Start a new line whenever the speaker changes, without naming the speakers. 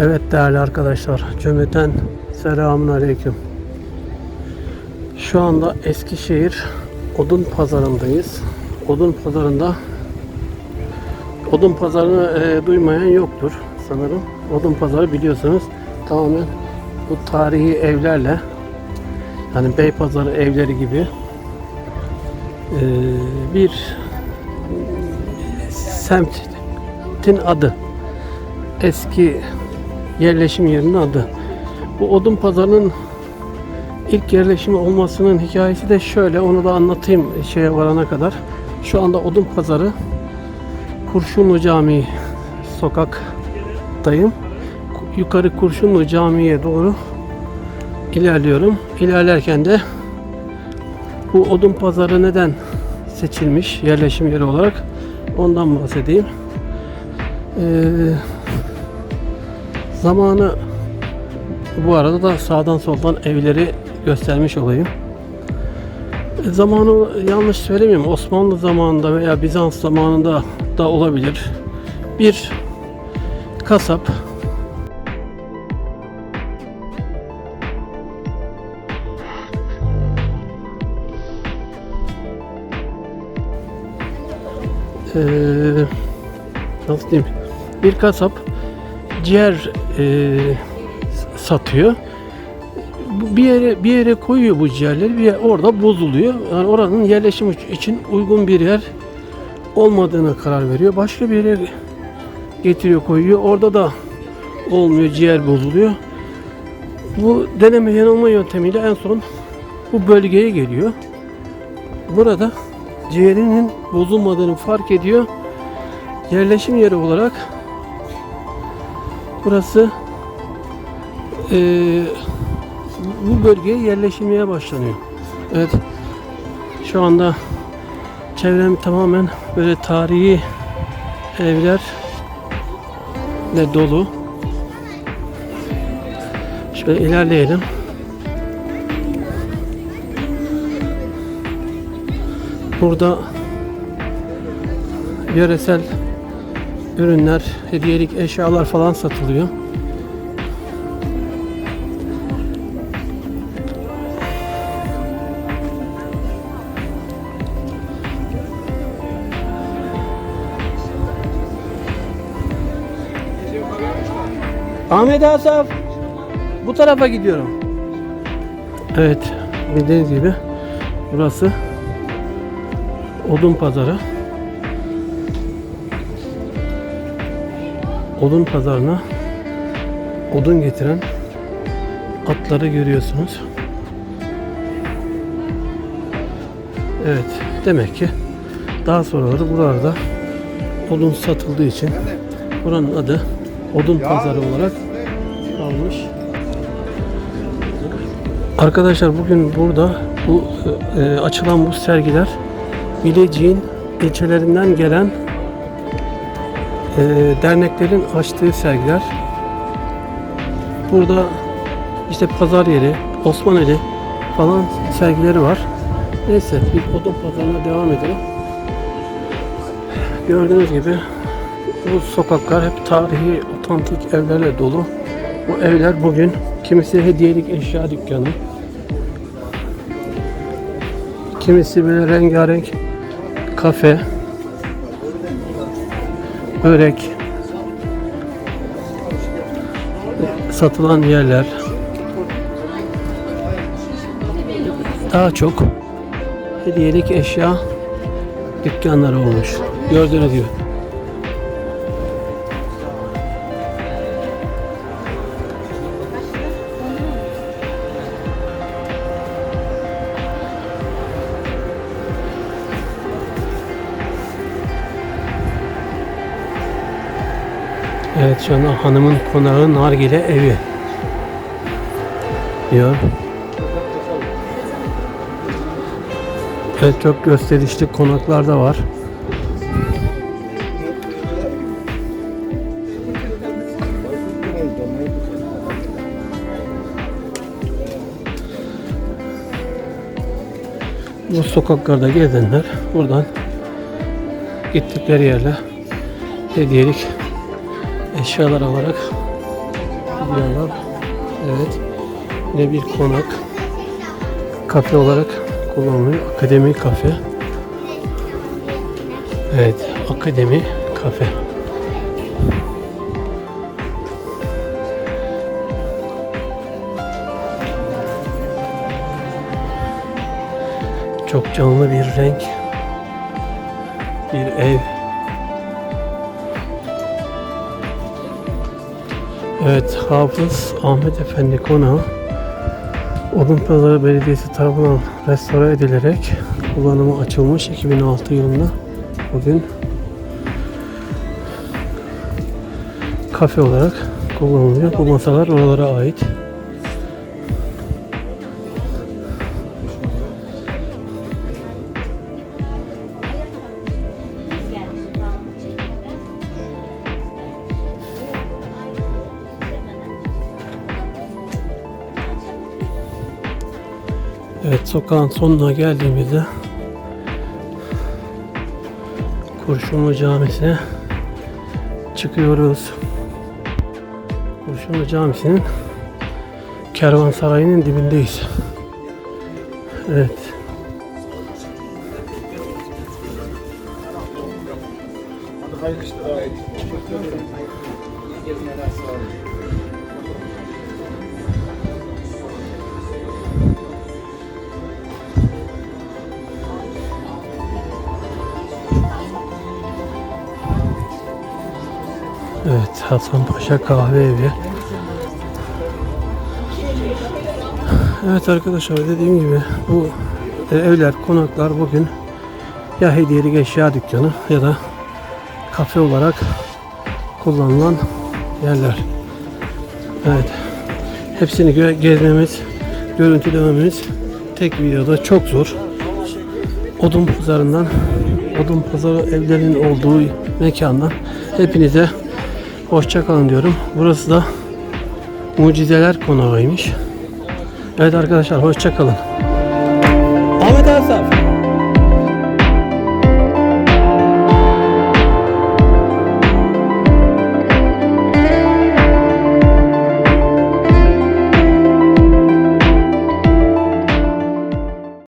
Evet değerli arkadaşlar, cümleten selamun aleyküm. Şu anda Eskişehir Odun Pazarı'ndayız. Odun Pazarı'nda Odun Pazarı'nı e, duymayan yoktur sanırım. Odun Pazarı biliyorsunuz tamamen bu tarihi evlerle yani Beypazarı evleri gibi e, bir semtin adı. Eski yerleşim yerinin adı. Bu odun pazarının ilk yerleşimi olmasının hikayesi de şöyle. Onu da anlatayım şeye varana kadar. Şu anda odun pazarı Kurşunlu Camii sokaktayım. Yukarı Kurşunlu Camii'ye doğru ilerliyorum. İlerlerken de bu odun pazarı neden seçilmiş yerleşim yeri olarak ondan bahsedeyim. Ee, zamanı bu arada da sağdan soldan evleri göstermiş olayım. E, Zamanı yanlış söylemiyorum. Osmanlı zamanında veya Bizans zamanında da olabilir. Bir kasap eee nasıl diyeyim bir kasap ciğer eee, satıyor. Bir yere bir yere koyuyor bu ciğerleri bir yer, orada bozuluyor. Yani oranın yerleşim için uygun bir yer olmadığını karar veriyor. Başka bir yere getiriyor koyuyor. Orada da olmuyor ciğer bozuluyor. Bu deneme yanılma yöntemiyle en son bu bölgeye geliyor. Burada ciğerinin bozulmadığını fark ediyor. Yerleşim yeri olarak burası eee, bu bölgeye yerleşilmeye başlanıyor. Evet. Şu anda çevrem tamamen böyle tarihi evlerle dolu. Şöyle ilerleyelim. Burada yöresel ürünler, hediyelik eşyalar falan satılıyor. Ahmet Asaf bu tarafa gidiyorum. Evet bildiğiniz gibi burası odun pazarı. Odun pazarına odun getiren atları görüyorsunuz. Evet demek ki daha sonraları buralarda odun satıldığı için buranın adı odun pazarı olarak kalmış. Arkadaşlar bugün burada bu e, açılan bu sergiler Bilecik'in ilçelerinden gelen e, derneklerin açtığı sergiler. Burada işte pazar yeri, Osmaneli falan sergileri var. Neyse bir odun pazarına devam edelim. Gördüğünüz gibi bu sokaklar hep tarihi, otantik evlerle dolu. Bu evler bugün kimisi hediyelik eşya dükkanı. Kimisi böyle rengarenk kafe, börek, satılan yerler. Daha çok hediyelik eşya dükkanları olmuş. Gördüğünüz gibi. Evet şu anda hanımın konağı Nargile evi diyor. Evet çok gösterişli konaklar da var. Bu sokaklarda gezenler buradan gittikleri yerle hediyelik eşyalar alarak binalar. Evet. Yine bir konak. Kafe olarak kullanılıyor. Akademi kafe. Evet. Akademi kafe. Çok canlı bir renk. Bir ev. Evet, Hafız Ahmet Efendi Konağı Odunpazarı Belediyesi tarafından restore edilerek kullanıma açılmış 2006 yılında bugün kafe olarak kullanılıyor. Bu masalar oralara ait. Evet sokağın sonuna geldiğimizde Kurşunlu Camisi'ne çıkıyoruz. Kurşunlu Camisi'nin kervansarayının dibindeyiz. Evet. Evet Hasan Paşa Kahve Evi. Evet arkadaşlar dediğim gibi bu e, evler, konaklar bugün ya hediyelik eşya dükkanı ya da kafe olarak kullanılan yerler. Evet. Hepsini gö- gezmemiz, görüntülememiz tek videoda çok zor. Odun pazarından, odun pazarı evlerin olduğu mekandan hepinize hoşça kalın diyorum. Burası da Mucizeler Konağı'ymış. Evet arkadaşlar hoşça kalın.